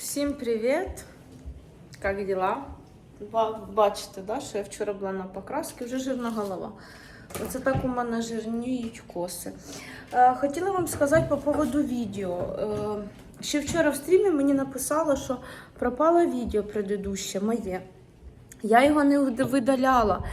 Всім привіт! Як дела? Ба- Бачите, да, що я вчора була на покрасці, вже жирна голова. Оце так у мене жирніють коси. Е, хотіла вам сказати по поводу відео. Е, ще вчора в стрімі мені написало, що пропало відео предыдуще моє. Я його не видаляла.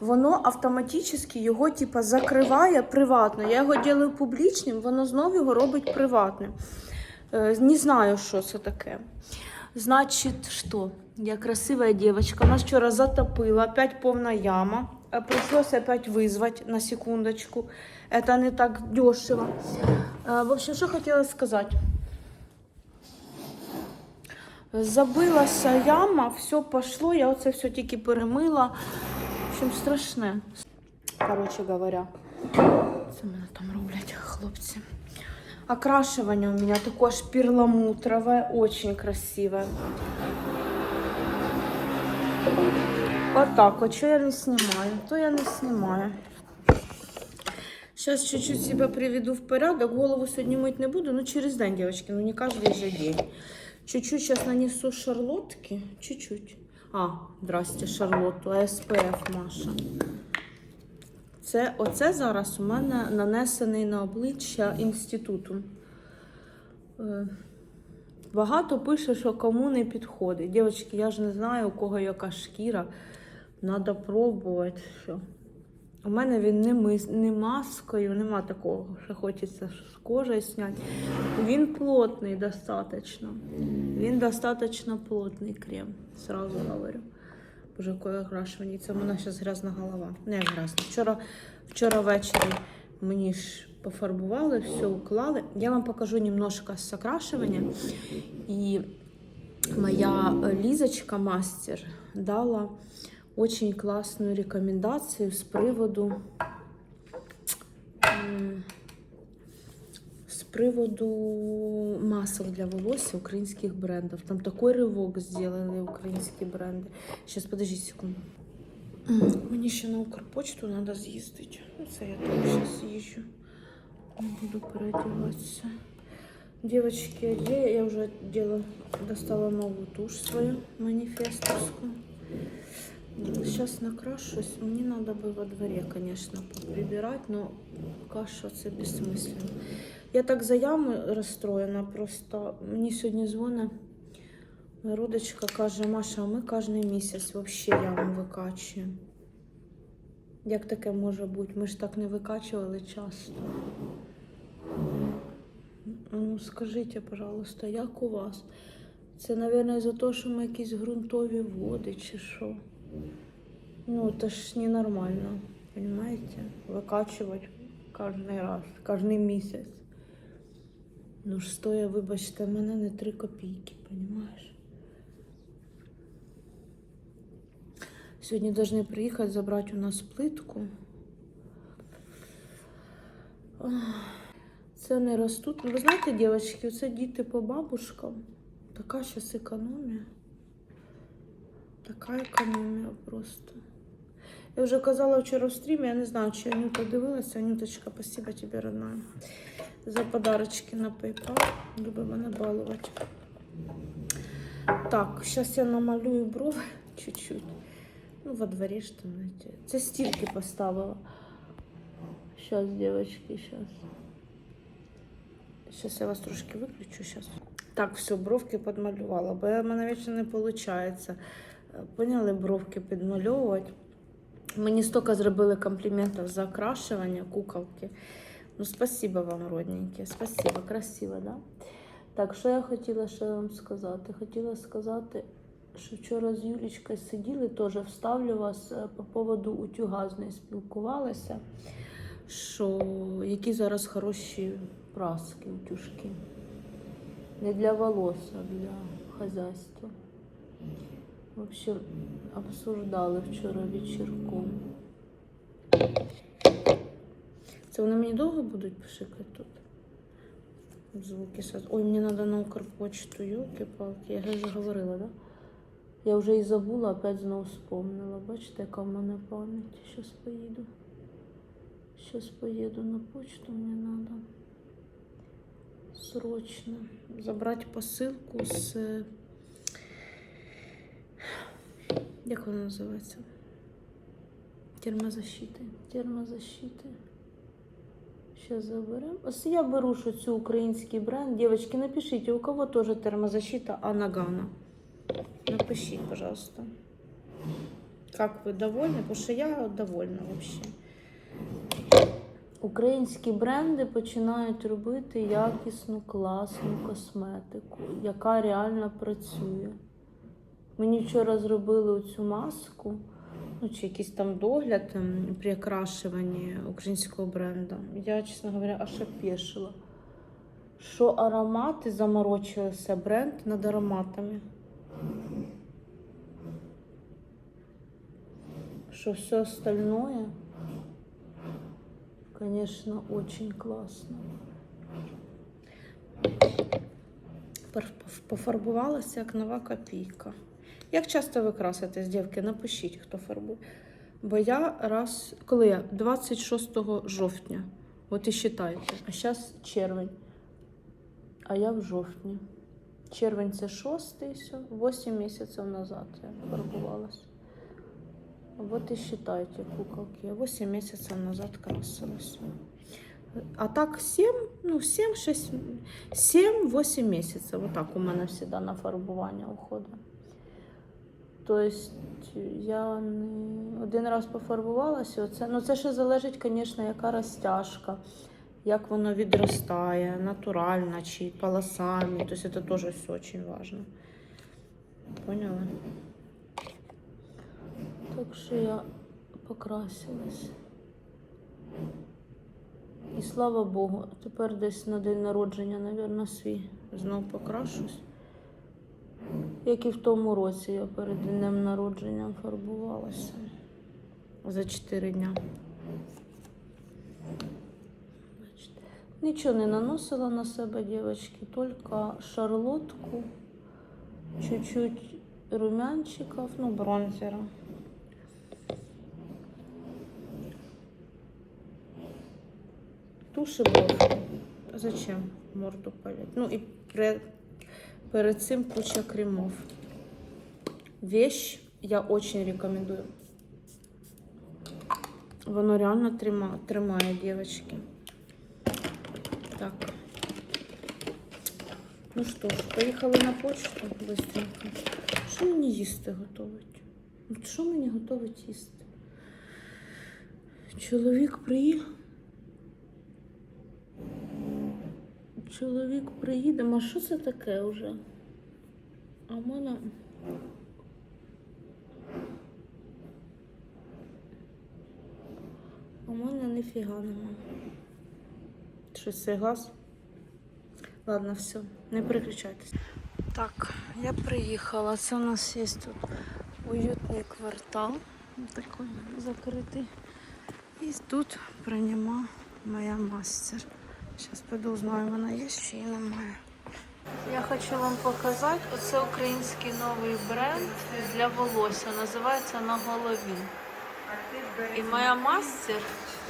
Воно автоматично його типа, закриває приватно. Я його роблю публічним, воно знову його робить приватним. Е, Не знаю, що це таке. Значит, что? Я красивая девочка. Нас вчора затопило, опять повна яма. Э, Пришлось опять вызвать на секундочку. Это не так дешево. Э, В общем, що хотіла сказати. Забилася яма, все пошло, я оце все тільки перемила. В общем, страшне. Короче говоря, це мене там роблять хлопці. Окрашивание у меня такое аж перламутровое, очень красивое. Вот так вот, что я не снимаю, то я не снимаю. Сейчас чуть-чуть себя приведу в порядок. Голову сегодня мыть не буду, но через день, девочки, ну не каждый же день. Чуть-чуть сейчас нанесу шарлотки, чуть-чуть. А, здрасте, шарлотту, СПФ Маша. Це, оце зараз у мене нанесений на обличчя інституту. Е, Багато пише, що кому не підходить. Дівчатки, я ж не знаю, у кого яка шкіра. Треба пробувати. Що. У мене він не, мис, не маскою, нема такого, що хочеться з кожи зняти. Він плотний достатньо. Він достатньо плотний крем, сразу говорю. Боже, яке окрашування. Це в мене грязна голова. Не грязна. Вчора, вчора ввечері мені ж пофарбували, все уклали. Я вам покажу немножко з окрашування. І моя Лізочка мастер дала очень классную рекомендацию с приводу приводу масок для волосся українських брендів. Там такий ривок зробили українські бренди. Сейчас, подожди секунду. М, Мені ще на Укрпочту треба з'їздити. Ну, Це я так зараз їжджу. Буду переодіватися. Девочки, я, я уже делала, достала новую тушь свою, манифестовскую. Сейчас накрашусь. Мне надо бы во дворе, конечно, прибирать, но пока что это бессмысленно. Я так за яму розстроєна, просто мені сьогодні дзвонить родичка, каже, Маша, ми кожен місяць взагалі яму викачуємо. Як таке може бути? Ми ж так не викачували часто. Ну, скажіть, пожалуйста, як у вас? Це, мабуть, за те, що ми якісь ґрунтові води чи що? Ну, це ж ненормально, понимаете? Викачувати кожен раз, кожен місяць. Ну ж стоя, вибачте, в мене не три копійки, понимаєш? Сьогодні повинні приїхати забрати у нас плитку. Це не ростуть. Ну, Ви знаєте, дівчатки, це діти по бабушкам. Така зараз економія. Така економія просто. Я вже казала вчора в стрімі, я не знаю, чи Анюта дивилася. Анюточка, спасибо тебе, родная, за подарочки на PayPal. Люби мене балувати. Так, зараз я намалюю брови чуть-чуть. Ну, во дворі ж там. Це стільки поставила. Сейчас, девочки, сейчас. Сейчас я вас трошки виключу. Сейчас. Так, все, бровки підмалювала, бо в мене вічно не виходить. Поняли бровки підмальовувати. Мені стільки зробили компліментів за окрашування куколки. Ну, спасибо вам, родненькі. Спасибо, красиво, да? Так, що я хотіла ще вам сказати? Хотіла сказати, що вчора з Юлічкою сиділи, теж вставлю вас е, по поводу утюга з нею спілкувалася, що які зараз хороші праски, утюжки. Не для волос, а для хазяйства. В общем, обсуждали вчора вечірком. Це вони мені довго будуть пошикати тут? Звуки саз. Ой, мені треба на Укрпочту, йолки-палки. Я вже говорила, да? Я вже і забула, опять знову вспомнила. Бачите, яка в мене пам'ять. Щас поїду. Щас поїду на почту, мені треба. Срочно. Забрати посилку з. Як вона називається? Термозащити. Термозащити. Сейчас заберем. Ось я беру що цю український бренд. Девочки, напишите, у кого тоже термозащита Анагана. Напишіть, пожалуйста. Как вы довольны? Потому що я довольна вообще. Українські бренди починають робити якісну, класну косметику, яка реально працює. Мені вчора зробили цю маску, ну чи якийсь там догляд ем, при окрашуванні українського бренду. Я, чесно говоря, аж опешила. Що аромати заморочився бренд над ароматами. Что все остальное, конечно, очень классно. Пор- Пофарбувалася як нова копійка. Як часто ви краситесь, дівки? Напишіть, хто фарбує. Бо я раз, коли я 26 жовтня, от і считайте, а зараз червень, а я в жовтні. Червень це шостий, все, 8 місяців назад я фарбувалася. Вот и считайте, куколки. 8 месяцев назад красилась. А так 7, ну 7, 6, 7-8 месяцев. Вот так у мене всегда на фарбування уходить. Тобто я не один раз пофарбувалася. Оце, ну це ще залежить, звісно, яка розтяжка, як воно відростає, натурально чи полосами. Тобто це теж все дуже важливо. Поняла? Так що я покрасилась. І слава Богу, тепер десь на день народження, мабуть, свій знов покрашусь. Як і в тому році я перед днем народження фарбувалася за 4 дня. Нічого не наносила на себе, дівчатки, тільки шарлотку, чуть-чуть румянчиков, ну, бронзера. Туши бровки. Зачем морду палять? Ну и перед цим куча кремов. Вещь я очень рекомендую. Воно реально трима, тримає, девочки. Так. Ну що ж, поїхали на почту быстренько. Що мені їсти готовить? От що мені готовить їсти? Чоловік приїхав. Чоловік приїде, а що це таке вже? А в мене. А в мене ніфіга нема. Щось цей газ? Ладно, все, не переключайтесь. Так, я приїхала. Це у нас є тут уютний квартал. Такий закритий. І тут прийняла моя мастер. Зараз піду узнаю, вона є чи її немає. Я хочу вам показати, оце український новий бренд для волосся. Називається на голові. І моя мастер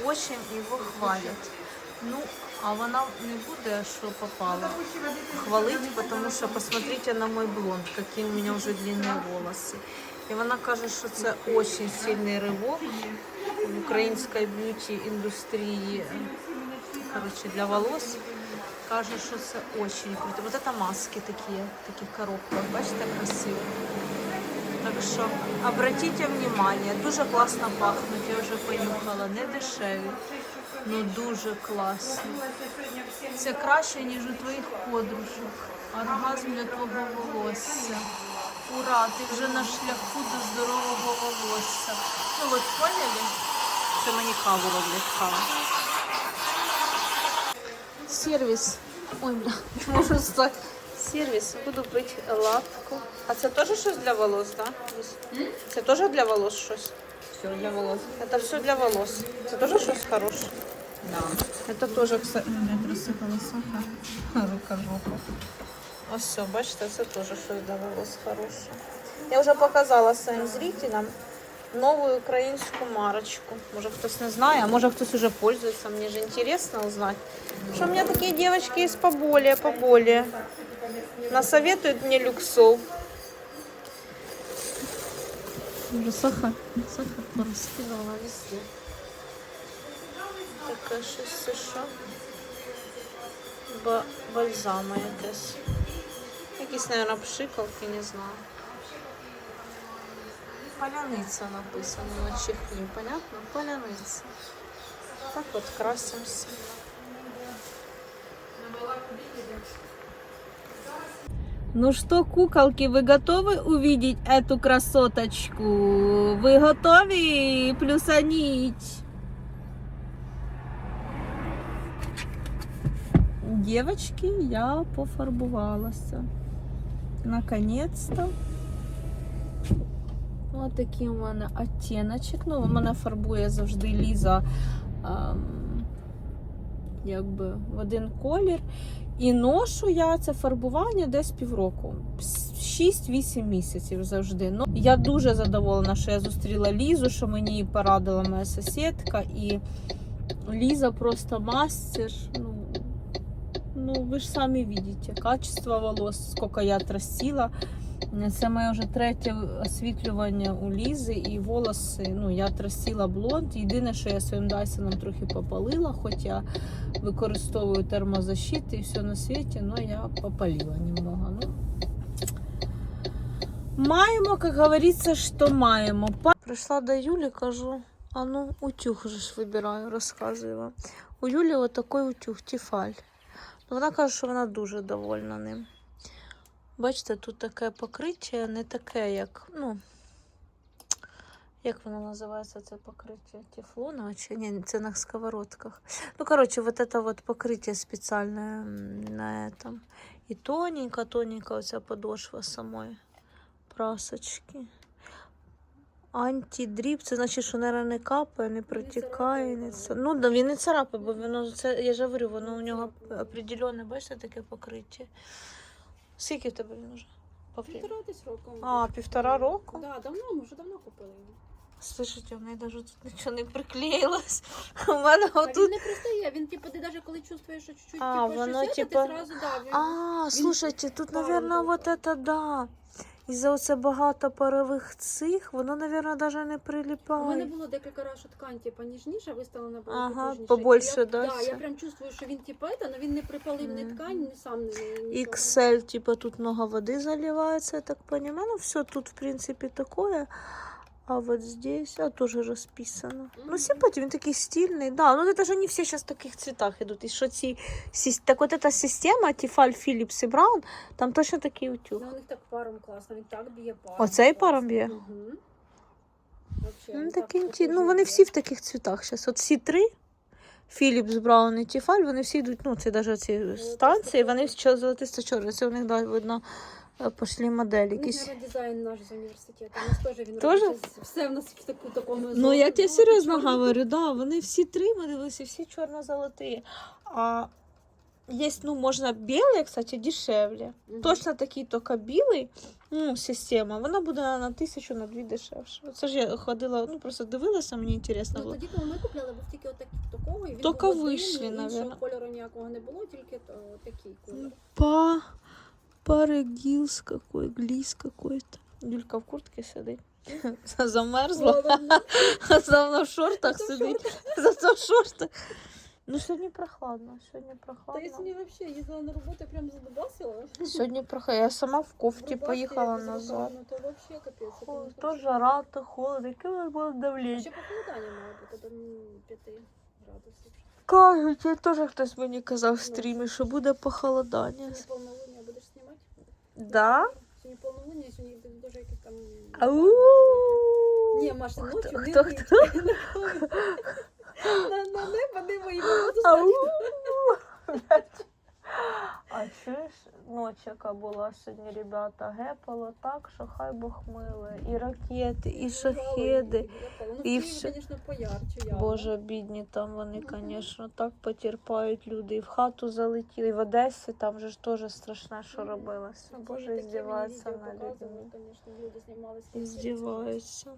дуже його хвалить. Ну, а вона не буде, що попало, хвалить, тому що посмотрите на мой блонд, які у мене вже длинні волоси. І вона каже, що це дуже сильний ривок в українській б'юті індустрії короче, для волос. Каже, що це очень круто. Вот это маски такі, в таких коробках, бачите, красиво. Так що обратите внимание, дуже класно пахнуть, я вже понюхала, не дешеві, ну дуже класно. Це краще, ніж у твоїх подружок. Оргазм для твого волосся. Ура, ти вже на шляху до здорового волосся. Ну от поняли? Це мені каву роблять каву. Сервіс. Ой, бля, можу встати. Сервіс. Буду пити латку. А це теж щось для волос, так? Да? Це теж для волос щось? Все для волос. Це все для волос. Це теж щось хороше. Да. Це теж, кстати, не присипала сахар. Рука жопа. Ось все, бачите, це теж щось для волос хороше. Я вже показала своїм зрителям. Нову українську марочку. Може хтось не знає, а може хтось уже пользується. Мені ж інтересно узнати. Що у мене такі дівчатки є поболее, поболее. Насоветують мені люксов. Уже сахар. Сахар просто. Везде. Це що? Ба- Бальзама якесь. Якісь, мабуть, пшикалки, не знаю. Поляниця написано на чехлі, понятно? Поляниця. Так от красимося. Ну что, куколки, вы готовы увидеть эту красоточку? Вы готовы плюсанить? Девочки, я пофарбувалася. Наконец-то. Такий у мене оттіночок. Ну, мене фарбує завжди Ліза ем, якби в один колір. І ношу я це фарбування десь півроку. 6-8 місяців завжди. Ну, я дуже задоволена, що я зустріла Лізу, що мені порадила моя сусідка. І Ліза просто мастер. Ну, ну ви ж самі бачите, качество волос, скільки я трасила. Це моє вже третє освітлювання у Лізи і волоси. Ну, я трасила блонд. Єдине, що я своїм Дайсоном трохи попалила, хоч я використовую термозащити і все на світі, але я попалила немного. Ну. Маємо, як говориться, що маємо. Прийшла до Юлі, кажу, а ну утюг же ж вибираю, розказую вам. У Юлі отакий утюг, Тіфаль. Ну, вона каже, що вона дуже довольна ним. Бачите, тут таке покриття, не таке, як, ну, як воно називається, це покриття тефлонове чи ні, це на сковородках. Ну, коротше, вот это вот покриття спеціальне на этом. І тоненька, тоненька оця подошва самої прасочки. Антидріп, це значить, що наверное, не капає, не протікає. Не це. Ну, да, він не царапає, бо воно це, я ж говорю, воно у нього определенне, бачите, таке покриття. Скільки в тебе він уже? Півтора десь року. А, півтора року? Да, давно, ми вже давно купили його. Слушайте, у мене навіть тут нічого не приклеїлось. У мене А він не пристає, він типу, ти навіть коли чувствуєш, що чуть-чуть А, типу, воно, щось є, то типа- ти зразу, да, він... А, слушайте, тут, наверное, вот это да. Із-за оце багато парових цих, воно, мабуть, навіть не У мене було декілька разів, ткань типу, ніжніша, виставлена була Ага, потужніша. побольше, І я, да, Да, все? я прям чувствую, що він типу, це, але він не припалив ні ткань, ні сам не. XL, типа тут много води заливається, я так розумію. Ну, все тут, в принципі, такое. А вот здесь, а, тоже расписано. Ну, Мгм. симпатия, он такой стильный. Да, ну это же не все сейчас в таких цветах идут. И что ці, сис- так вот эта система, Тефаль, Philips и Браун, там точно такий утюг. Ну, у них так паром класно, він так б'є паром. Оцей класно. паром б'є? Мгм. Вообще, Ну, він такі, так інті- ну, потужно вони б'є. всі в таких цветах зараз. От всі три, Philips, Браун і Тефаль, вони всі йдуть, ну, це навіть ці станції, вони всі золотисто чорні. Це у них, да, видно, е, пошли моделі У них, якісь. дизайн наш з університету. У нас теж він Тоже? робить все в нас в таку такому Ну, я тебе серйозно говорю, да, вони всі три, ми дивилися, всі чорно-золоті. А є, ну, можна білий, кстати, дешевле. Мгм. Точно такий, тільки білий, ну, система, вона буде на тисячу, на дві дешевше. Це ж я ходила, ну, просто дивилася, мені цікаво Ну, було. тоді, коли ми купляли, був тільки отак, такого, і він був один, вийшли, іншого наверно. кольору ніякого не було, тільки то, такий колір. Па, парегілс какой, гліс какой-то. Юлька в куртці сидить. Замерзла. Холодно. А сам в шортах Зато в сидить. Зато в шортах. Ну, сьогодні прохладно. Сьогодні Та я прохладно. сьогодні взагалі їздила на роботу, я прям задубасила. Сьогодні прохладно. Я сама в кофті Рубашки поїхала якось назад. Ну, то взагалі капець. це Ой, не То хорошо. жара, то холод. Яке у нас було давлення. Ще похолодання має бути до 5 градусів. Кажуть, я теж хтось мені казав в стрімі, що буде похолодання. Сьогодні повнолуння будеш знімати? Да? Сьогодні повнолуння, сьогодні дуже якісь там... Ау! Ні, Маша, Хто- ночі не хто- вийти. На, на небо не вийти. Ау! А чуєш, ночь, яка була сьогодні, ребята, гепало так, що хай Бог милує. І ракети, і шахеди. Ну, і все. Боже, бідні там вони, звісно, так потерпають люди. І в хату залетіли, і в Одесі там же ж теж страшне, що Мгм. робилося. Боже, такі здіваються показували, людьми. Здіваються.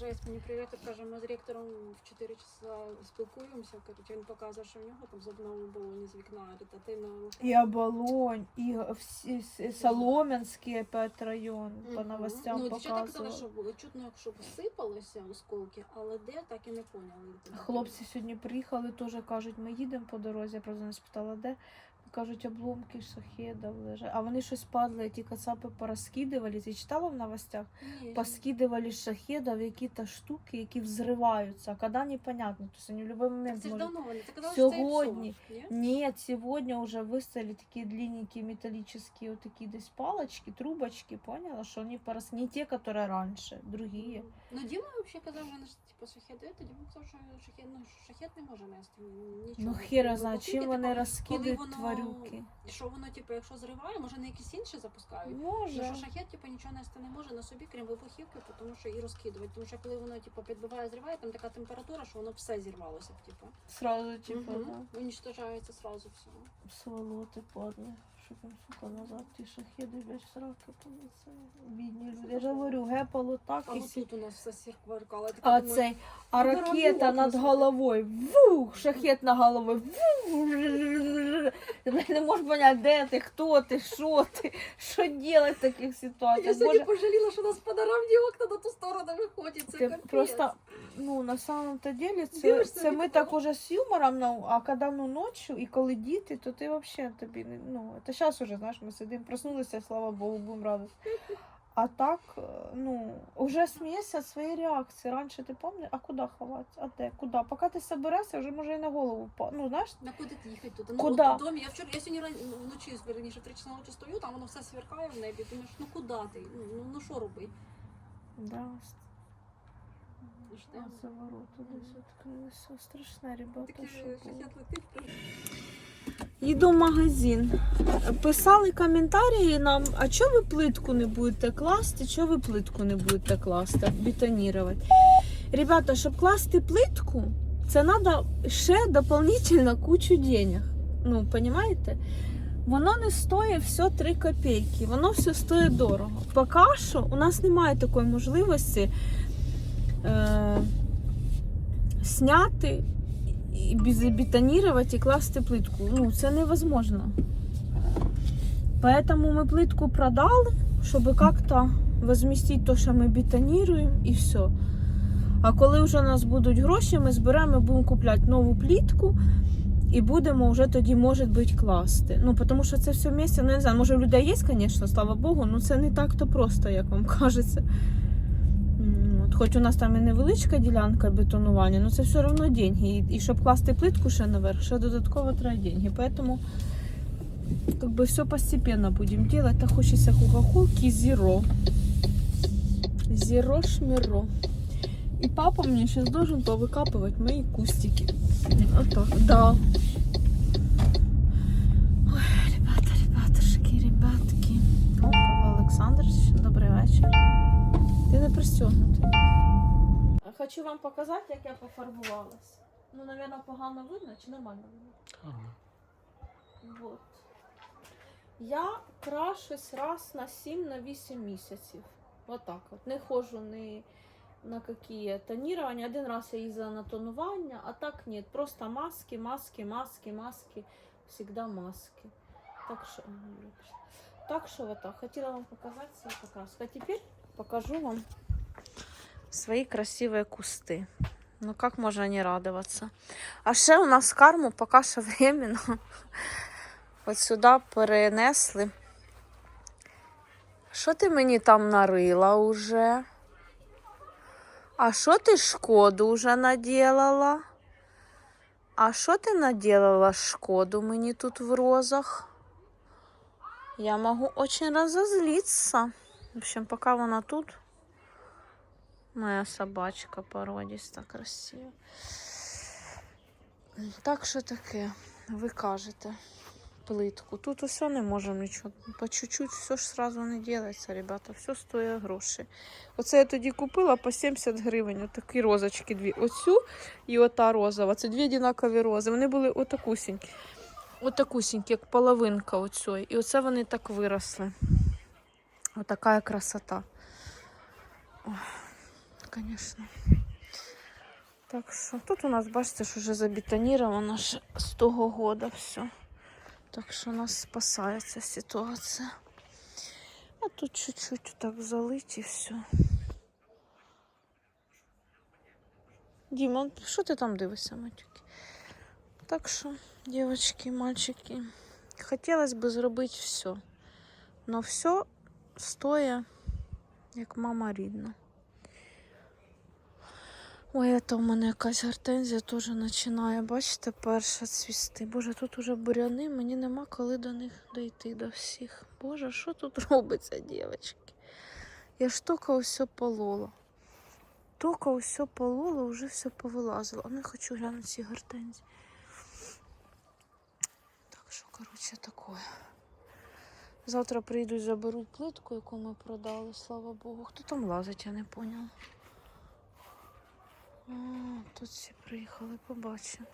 Жесть, мені привіт, каже, ми з ректором в 4 часа спілкуємося. Короче, він показує, що в нього там з одного балоні з вікна дитина. И Оболонь, и все, все- Соломенский опять район по новостям ну, дівчата казали, що було чутно, якщо посипалося осколки, але де, так і не поняли. Хлопці сьогодні приїхали, теж кажуть, ми їдемо по дорозі, я правда не спитала, де. Кажуть, обломки шахедів лежать. А вони щось падали, ті кацапи порозкидували. Ти читала в новостях? Ні. Поскидували з шахедів якісь штуки, які взриваються. А коли непонятно. Тобто вони в будь-який Так момент це ж можуть... давно вони. Це казали, що це Сьогодні. Ні? Нет, сегодня уже выставили такие длинненькие металлические вот такие десь палочки, трубочки, поняла, что они порос... не те, которые раньше, другие. Ну, Діма взагалі казав, вони ж типу шахеди, тоді він казав, що шахет, ну, шахет не може нести нічого. Ну Коли знає, чим вони розкидають воно- І Що воно, типу, якщо зриває, може на якісь інші запускають. Ну, Може. що шахет, типу, нічого нести не може на собі, крім вибухівки, тому що і розкидувати. Тому що коли воно, типу, підбиває, зриває, там така температура, що воно все зірвалося, б, типу. Сразу типу. Уничтожається сразу все. Сволоти падли. Що там, сука, назад ті шахеди, блядь, сраки полице. Бідні люди. Я ж говорю, гепало так А і от сі... тут у нас все сіркваркало. А цей, а ну, ракета дорогу над несуть. головою, вух, шахет над головою, вух, ти не можеш поняти, де ти, хто ти, що ти, що робити в таких Я ситуаціях. сьогодні Боже, пожаліла, що у нас панорамні окна на ту сторону виходять. Це ти капець. просто, ну, на самом-то деле, це, Дивишся це ми так уже з юмором, ну, а коли ну, ночі, і коли діти, то ти взагалі тобі, не- ну, це зараз уже, знаєш, ми сидимо, проснулися, слава Богу, будемо радий. А так, е, ну, уже з місяць свої реакції. Раніше ти пам'ятаєш, а куди ховатися? А де? Куди? Поки ти соберешся, вже може і на голову впа- Ну, знаєш, На куди ти їхати тут? Ну, Куда? от в домі. Я вчора, я сьогодні ран- ну, вночі, верніше, в 3 часа ночі стою, там воно все сверкає в небі. Думаєш, ну куди ти? Ну, ну, ну що робити? да, Ж за ворота десь відкрилися. Страшне, ребята. Їду в магазин. Писали коментарі нам, а чого ви плитку не будете класти, чого ви плитку не будете класти, бетонувати. Ребята, щоб класти плитку, це треба ще дополнительно кучу денег. Ну, розумієте? Воно не стоїть все 3 копійки, воно все стоїть дорого. Поки що у нас немає такої можливості е, зняти і безбетонировать і класти плитку. Ну, це невозможно. Поэтому ми плитку продали, щоб как-то возмістити те, що ми бетоніруємо, і все. А коли вже у нас будуть гроші, ми зберемо будемо купляти нову плітку. І будемо вже тоді, може бути, класти. Ну, тому що це все місце, ну я не знаю, може у людей є, звісно, слава Богу, але це не так-то просто, як вам кажеться М, От, хоч у нас там і невеличка ділянка бетонування, але це все одно деньги. І, і щоб класти плитку ще наверх, ще додатково треба деньги. Поэтому как бы все постепенно будем делать. Та хочеться кока-колки зеро. Зеро шміро. И папа мне сейчас должен повыкапывать мои кустики. Вот так, да. Ой, ребята, ребятушки, ребятки. О, Павло Олександрович, добрий вечір. Ти не пристегнутий. Хочу вам показати, як я пофарбувалась. Ну, напевно, погано видно чи нормально видно? Вот. Я крашусь раз на 7 на 8 місяців. Вот так от. Не ходжу ні на які тонірування. Один раз я їздила на тонування, а так ні. Просто маски, маски, маски, маски. Всегда маски. Так що, так що вот так. Хотіла вам показати свою покраску. А тепер покажу вам свои красивые кусты. Ну как можно не радоваться? А ще у нас карму поки що временно от сюди перенесли. Що ти мені там нарила уже? А що ти шкоду уже наделала? А що ти наделала шкоду мені тут в розах? Я могу очень разозлиться. В общем, пока вона тут. Моя собачка породиста, красива. Так що таке, ви кажете, плитку. Тут усе не можемо нічого. По чуть-чуть все ж сразу не ділиться, ребята. Все стоїть гроші. Оце я тоді купила по 70 гривень. Отакі розочки дві. Оцю і ота розова. Це дві однакові рози. Вони були отакусінькі. Отакусінькі, як половинка оцьої. І оце вони так виросли. Отака красота. Звісно. Так що тут у нас, бачите, що вже забетоніровано ще з того года все. Так що нас спасає ця ситуація. А тут чуть-чуть так залить і все. Діма, що ти там дивишся, матюки? Так що, дівчатки, мальчики, хотілося б зробити все. Но все стоя, як мама рідна. Ой, то в мене якась гортензія теж починає, бачите, перша цвісти. Боже, тут уже буряни, мені нема коли до них дійти до всіх. Боже, що тут робиться, дівчатки? Я ж тільки все полола. Тільки все полола, вже все повилазило. А не хочу глянути ці гортензії. Так що, коротше, таке. Завтра прийдуть, заберуть плитку, яку ми продали, слава Богу. Хто там лазить, я не поняла. Тут всі приїхали, побачимо.